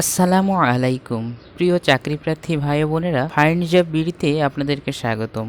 আসসালামু আলাইকুম, প্রিয় চাকরিপ্রার্থী ভাই বোনেরা। ফার্নিজার বিড়িতে আপনাদেরকে স্বাগতম।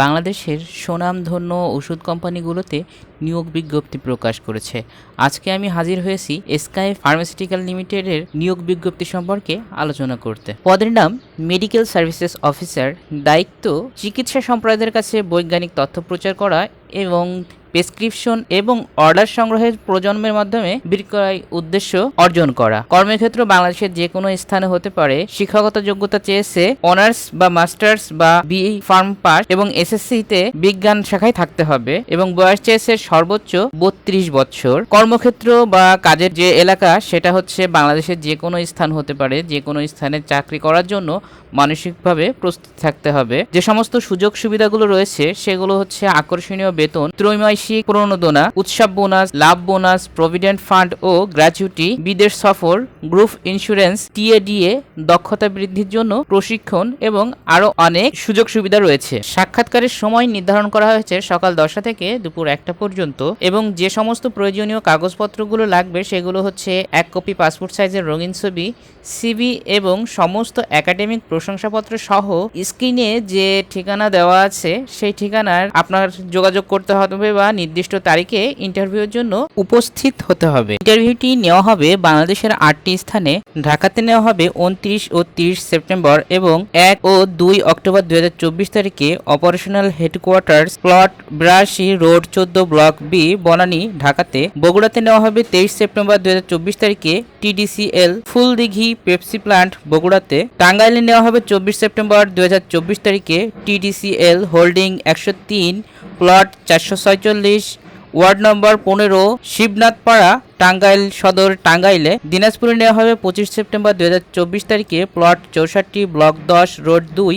বাংলাদেশের সুনামধন্য ওষুধ কোম্পানিগুলোতে নিয়োগ বিজ্ঞপ্তি প্রকাশ করেছে। আজকে আমি হাজির হয়েছি স্কাই ফার্মাসিউটিক্যাল লিমিটেডের নিয়োগ বিজ্ঞপ্তি সম্পর্কে আলোচনা করতে। পদের নাম মেডিকেল সার্ভিসেস অফিসার দায়িত্ব চিকিৎসা সম্প্রদায়ের কাছে বৈজ্ঞানিক তথ্য প্রচার করা এবং প্রেসক্রিপশন এবং অর্ডার সংগ্রহের প্রজন্মের মাধ্যমে বিক্রয় উদ্দেশ্য অর্জন করা। কর্মক্ষেত্র বাংলাদেশের যে কোনো স্থানে হতে পারে। শিক্ষাগত যোগ্যতা চেয়েছে অনার্স বা মাস্টার্স বা বিই ফার্ম পাস এবং এসএসসিতে বিজ্ঞান শাখায় থাকতে হবে এবং বয়স চেয়েছে সর্বোচ্চ বত্রিশ বছর। কর্মক্ষেত্র বা কাজের যে এলাকা, সেটা হচ্ছে বাংলাদেশের যে কোনো স্থান হতে পারে। যে কোনো স্থানে চাকরি করার জন্য মানসিকভাবে প্রস্তুত থাকতে হবে। যে সমস্ত সুযোগ সুবিধাগুলো রয়েছে, সেগুলো হচ্ছে আকর্ষণীয় বেতন, ত্রৈমাসিক প্রণোদনা উৎসব বোনাস, লাভ বোনাস, প্রভিডেন্ট ফান্ড ও গ্র্যাচুইটি, বিদেশ সফর, গ্রুপ ইন্স্যুরেন্স, টিএডিএ, দক্ষতা বৃদ্ধির জন্য প্রশিক্ষণ এবং আরও অনেক সুযোগ সুবিধা রয়েছে। সাক্ষাৎকারের সময় নির্ধারণ করা হয়েছে সকাল দশটা থেকে দুপুর একটা পর্যন্ত এবং যে সমস্ত প্রয়োজনীয় কাগজপত্রগুলো লাগবে, সেগুলো হচ্ছে এক কপি পাসপোর্ট সাইজের রঙিন ছবি সিবি এবং সমস্ত একাডেমিক প্রশংসাপত্র সহ স্ক্রিনে যে ঠিকানা দেওয়া আছে, সেই ঠিকানার আপনার যোগাযোগ করতে হবে বা নির্দিষ্ট তারিখে ইন্টারভিউর জন্য উপস্থিত হতে হবে। ইন্টারভিউটি নেওয়া হবে বাংলাদেশের আটটি স্থানে। ঢাকাতে নেওয়া হবে উনত্রিশ ও তিরিশ সেপ্টেম্বর এবং এক ও দুই অক্টোবর দুই হাজার চব্বিশ তারিখে অপারেশনাল হেডকোয়ার্টার্স প্লট বিরাশি রোড চোদ্দ ব্লক বি বনানী ঢাকাতে। বগুড়াতে নেওয়া হবে তেইশ সেপ্টেম্বর দুই হাজার চব্বিশ তারিখে টিডিসিএল ফুলদিঘি পেপসি প্লান্ট বগুড়াতে টাঙ্গাইলে নেওয়া হবে চব্বিশ সেপ্টেম্বর দুই তারিখে টিডিসিএল হোল্ডিং একশো তিন, প্লট চারশো ছয়চল্লিশ, ওয়ার্ড নম্বর পনেরো, শিবনাথপাড়া, টাঙ্গাইল সদর টাঙ্গাইলে। দিনাজপুরে নেওয়া হবে পঁচিশ সেপ্টেম্বর দুই হাজার চব্বিশ তারিখে প্লট চৌষট্টি, ব্লক দশ, রোড দুই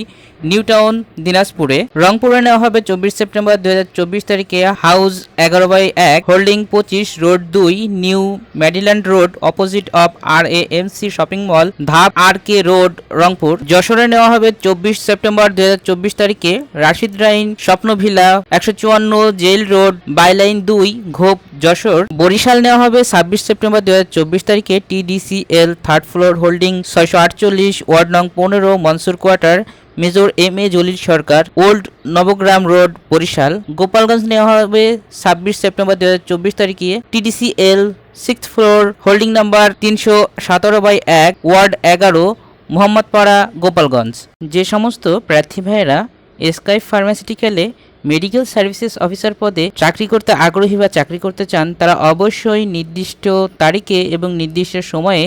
নিউ টাউন, দিনাজপুরে। রংপুরে নেওয়া হবে চব্বিশ সেপ্টেম্বর দুই তারিখে হাউস এগারো বাই এক, হোল্ডিং পঁচিশ, রোড দুই, new Mediland road, opposite of R A M C shopping mall, Dhap R K road, Rangpur. যশোরে নেওয়া হবে চব্বিশ সেপ্টেম্বর দুই তারিখে রাশিদ রাইন স্বপ্ন ভিলা, একশো চুয়ান্ন জেল রোড, বাইলাইন দুই, ঘোপ, যশোর। বরিশাল নেওয়া হবে ছাব্বিশ সেপ্টেম্বর দুই হাজার চব্বিশ তারিখে টিডিসিএল থার্ড ফ্লোর হোল্ডিং, ছয়শো আটচল্লিশ, ওয়ার্ড নং পনেরো, Mansur quarter. Major M A Jalil Sarkar, old Nabagram road, Barishal. Gopalganj নেওয়া হবে ছাব্বিশ সেপ্টেম্বর দু হাজার চব্বিশ তারিখে। TDCL six floor, holding number তিনশো সতেরো বাই এক, ওয়ার্ড এগারো, মোহাম্মদপাড়া, গোপালগঞ্জ। যে সমস্ত প্রার্থী ভাইয়েরা স্কাই ফার্মাসিউটিক্যালে মেডিকেল সার্ভিসেস অফিসার পদে চাকরি করতে আগ্রহী বা চাকরি করতে চান, তারা অবশ্যই নির্দিষ্ট তারিখে এবং নির্দিষ্ট সময়ে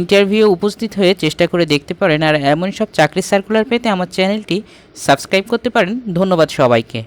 ইন্টারভিউ উপস্থিত হয়ে চেষ্টা করে দেখতে পারেন। আর এমন সব চাকরির সার্কুলার পেতে আমার চ্যানেলটি সাবস্ক্রাইব করতে পারেন। ধন্যবাদ সবাইকে।